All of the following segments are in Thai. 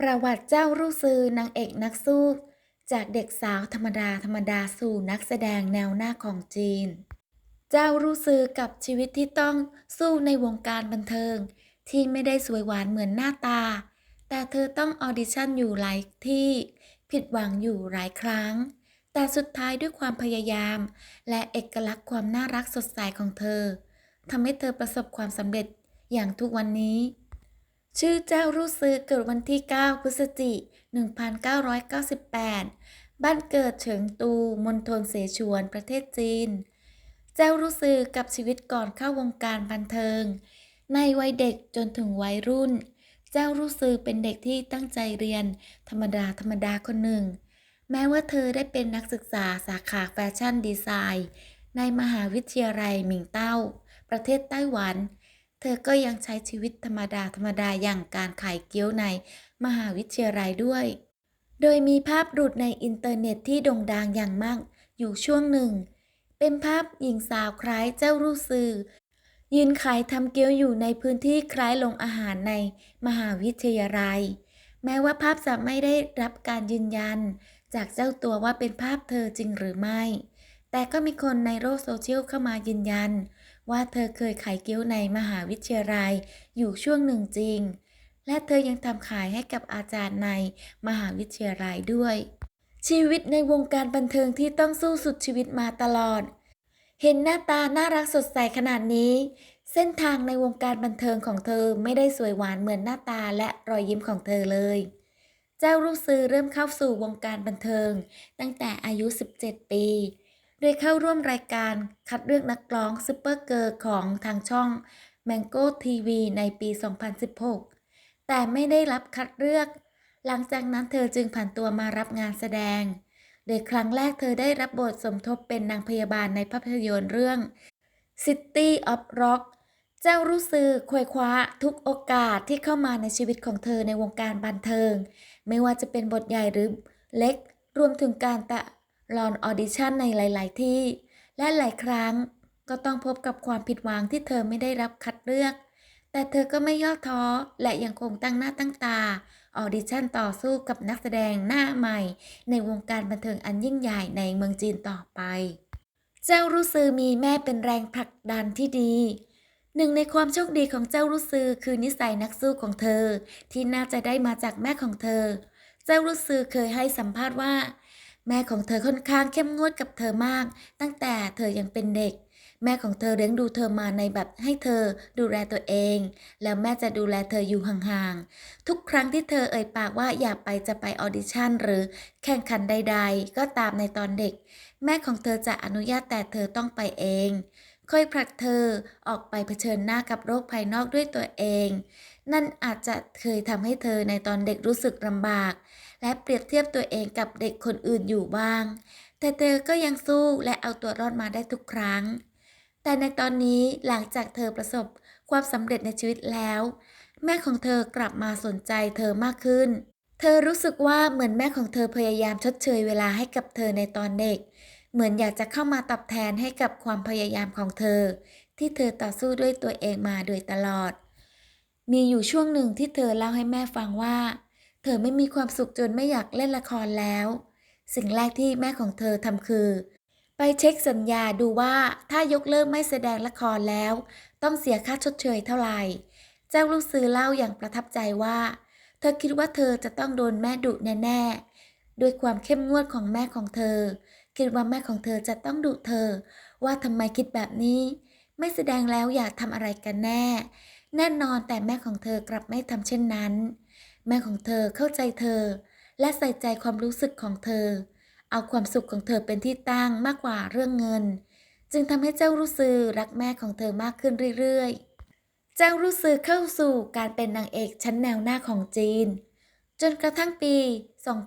ประวัติเจ้ารู่ซือนางเอกนักสู้ จากเด็กสาวธรรมดาธรรมดาสู่นักแสดงแนวหน้าของจีน เจ้ารู่ซือกับชีวิตที่ต้องสู้ในวงการบันเทิง ที่ไม่ได้สวยหวานเหมือนหน้าตา แต่เธอต้องออดิชั่นอยู่หลายที่ ผิดหวังอยู่หลายครั้ง แต่สุดท้ายด้วยความพยายาม และเอกลักษณ์ความน่ารักสดใสของเธอทำให้เธอประสบความสำเร็จอย่างทุกวันนี้ ชื่อเจ้ารู้ซือเกิดวันที่ 9 พฤศจิ 1998 บ้านเกิดเฉิงตูมณฑลเสฉวนประเทศจีน เจ้ารู้ซือกับชีวิตก่อนเข้าวงการบันเทิง ในวัยเด็กจนถึงวัยรุ่น เจ้ารู้ซือเป็นเด็กที่ตั้งใจเรียน ธรรมดาธรรมดาคนหนึ่ง แม้ว่าเธอได้เป็นนักศึกษาสาขาแฟชั่นดีไซน์ ในมหาวิทยาลัยหมิงเต้า ประเทศไต้หวัน เธอก็ยังใช้ชีวิตธรรมดาธรรมดาอย่างการขายเกี๊ยวในมหาวิทยาลัยด้วย โดยมีภาพหลุดในอินเทอร์เน็ตที่โด่งดังอย่างมากอยู่ช่วงหนึ่ง เป็นภาพหญิงสาวคล้ายเจ้ารูซือยืนขายทำเกี๊ยวอยู่ในพื้นที่คล้ายโรงอาหารในมหาวิทยาลัย แม้ว่าภาพจะไม่ได้รับการยืนยัน จากเจ้าตัวว่าเป็นภาพเธอจริงหรือไม่ แต่ก็มีคนในโลกโซเชียลเข้ามายืนยัน ว่าเธอเคยขายเกี๊ยวในมหาวิทยาลัยอยู่ช่วงหนึ่งจริง และเธอยังทำขายให้กับอาจารย์ในมหาวิทยาลัยด้วย ชีวิตในวงการบันเทิงที่ต้องสู้สุดชีวิตมาตลอด เห็นหน้าตาน่ารักสดใสขนาดนี้ เส้นทางในวงการบันเทิงของเธอไม่ได้สวยหวานเหมือนหน้าตาและรอยยิ้มของเธอเลยเจ้าลูกซื้อเริ่มเข้าสู่วงการบันเทิง ตั้งแต่อายุ 17 ปี โดยเข้าร่วมรายการคัดเลือกนักร้องซูเปอร์เกิร์ของทางช่อง Mango TV ในปี 2016 แต่ไม่ได้รับคัดเลือก หลังจากนั้นเธอจึงผ่านตัวมารับงานแสดง โดยครั้งแรกเธอได้รับบทสมทบเป็นนางพยาบาลในภาพยนตร์เรื่อง City of Rock เจ้ารู้สึกควยคว้าทุกโอกาสที่เข้ามาในชีวิตของเธอในวงการบันเทิง ไม่ว่าจะเป็นบทใหญ่หรือเล็ก รวมถึงการตะ ลอนออดิชั่นในหลาย ๆ ที่ และหลายครั้งก็ต้องพบกับความผิดหวังที่เธอไม่ได้รับคัดเลือก แต่เธอก็ไม่ย่อท้อและยังคงตั้งหน้าตั้งตา ออดิชั่นต่อสู้กับนักแสดงหน้าใหม่ ในวงการบันเทิงอันยิ่งใหญ่ในเมืองจีนต่อไป เจ้ารู้ซือมีแม่เป็นแรงผลักดันที่ดีหนึ่งในความโชคดีของเจ้ารู้ซือคือนิสัยนักสู้ของเธอ ที่น่าจะได้มาจากแม่ของเธอ เจ้ารู้ซือเคยให้สัมภาษณ์ว่า แม่ของเธอค่อนข้างเข้มงวดกับเธอมาก ตั้งแต่เธอยังเป็นเด็ก แม่ของเธอเลี้ยงดูเธอมาในแบบให้เธอดูแลตัวเอง แล้วแม่จะดูแลเธออยู่ห่างๆ ทุกครั้งที่เธอเอ่ยปากว่าอยากไปจะไปออดิชั่นหรือแข่งขันใดๆ ก็ตามในตอนเด็ก แม่ของเธอจะอนุญาตแต่เธอต้องไปเองค่อยผลักเธอออกไปเผชิญหน้ากับโรคภายนอกด้วยตัวเอง นั่นอาจจะเคยทำให้เธอในตอนเด็กรู้สึกลำบาก และเปรียบเทียบตัวเองกับเด็กคนอื่นอยู่บ้าง แต่เธอก็ยังสู้และเอาตัวรอดมาได้ทุกครั้ง แต่ในตอนนี้หลังจากเธอประสบความสำเร็จในชีวิตแล้ว แม่ของเธอกลับมาสนใจเธอมากขึ้น เธอรู้สึกว่าเหมือนแม่ของเธอพยายามชดเชยเวลาให้กับเธอในตอนเด็ก เหมือนอยากจะเข้ามาตอบแทนให้กับความพยายามของเธอ ที่เธอต่อสู้ด้วยตัวเองมาโดยตลอดมีอยู่ช่วงหนึ่งที่เธอเล่าให้แม่ฟังว่า เธอไม่มีความสุขจนไม่อยากเล่นละครแล้ว สิ่งแรกที่แม่ของเธอทำคือ ไปเช็คสัญญาดูว่าถ้ายกเลิกไม่แสดงละครแล้ว ต้องเสียค่าชดเชยเท่าไหร่ เจ้าลูกซื้อเล่าอย่างประทับใจว่า เธอคิดว่าเธอจะต้องโดนแม่ดุแน่ๆด้วยความเข้มงวดของแม่ของเธอ คิดว่าแม่ของเธอจะต้องดุเธอ ว่าทำไมคิดแบบนี้ ไม่แสดงแล้วอยากทำอะไรกันแน่ แน่นอนแต่แม่ของเธอกลับไม่ทำเช่นนั้น แม่ของเธอเข้าใจเธอ และใส่ใจความรู้สึกของเธอ เอาความสุขของเธอเป็นที่ตั้งมากกว่าเรื่องเงิน จึงทำให้เจ้ารู้ซือรักแม่ของเธอมากขึ้นเรื่อยๆ เจ้ารู้ซือเข้าสู่การเป็นนางเอกชั้นแนวหน้าของจีน จนกระทั่งปี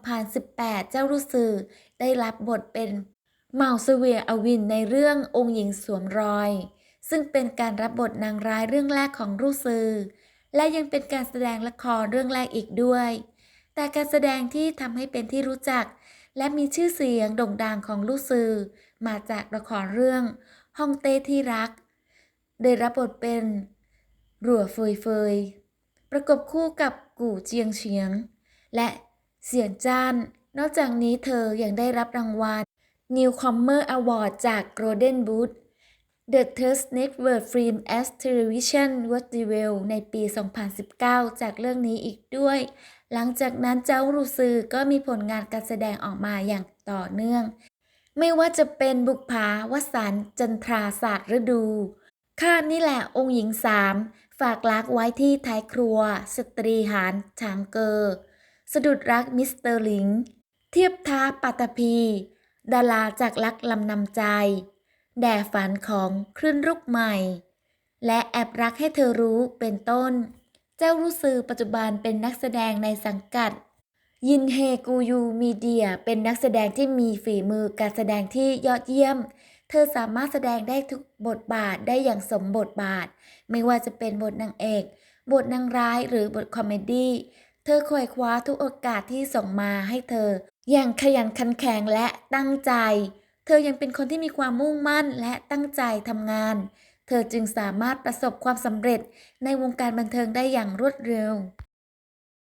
2018 เจ้ารู้ซือได้รับบทเป็นเมาสเวียอวินในเรื่ององค์หญิงสวมรอย ซึ่งเป็นการรับบทนางร้ายเรื่องแรกของรู้ซือ และยังเป็นการแสดงละครเรื่องแรกอีกด้วย แต่การแสดงที่ทำให้เป็นที่รู้จัก และมีชื่อเสียงโด่งดังของลูกซือมาจากละครเรื่องฮ่องเต้ที่รัก ได้รับบทเป็นหลัวเฟยเฟย ประกบคู่กับกู่เจียงเฉียง และเสียนจ้าน นอกจากนี้เธอยังได้รับรางวัล Newcomer Award จาก Golden Boot The Third Network Film as Television Festival ในปี 2019 จากเรื่องนี้อีกด้วย หลังจากนั้นเจ้ารูซือก็มีผลงานการแสดงออกมาอย่างต่อเนื่อง ไม่ว่าจะเป็นบุกผาวสันจันทราศาสตร์ฤดู ข้านี่แหละองค์หญิงสามฝากรักไว้ที่ท้ายครัว สตรีหารชางเกอร์สะดุดรักมิสเตอร์ลิง เทียบท้าปัตตภีดาราจากรักลำนำใจ แด่ฝันของคลื่นลูกใหม่ และแอบรักให้เธอรู้เป็นต้น เจ้ารู้ซือปัจจุบันเป็นนักแสดงในสังกัด ยินเฮกูยูมีเดียเป็นนักแสดงที่มีฝีมือการแสดงที่ยอดเยี่ยม เธอสามารถแสดงได้ทุกบทบาทได้อย่างสมบทบาท ไม่ว่าจะเป็นบทนางเอก บทนางร้ายหรือบทคอมเมดี้เธอคอยคว้าทุกโอกาสที่ส่งมาให้เธอ อย่างขยันขันแข็งและตั้งใจ เธอยังเป็นคนที่มีความมุ่งมั่นและตั้งใจทำงาน เธอจึงสามารถประสบความสำเร็จในวงการบันเทิงได้อย่างรวดเร็ว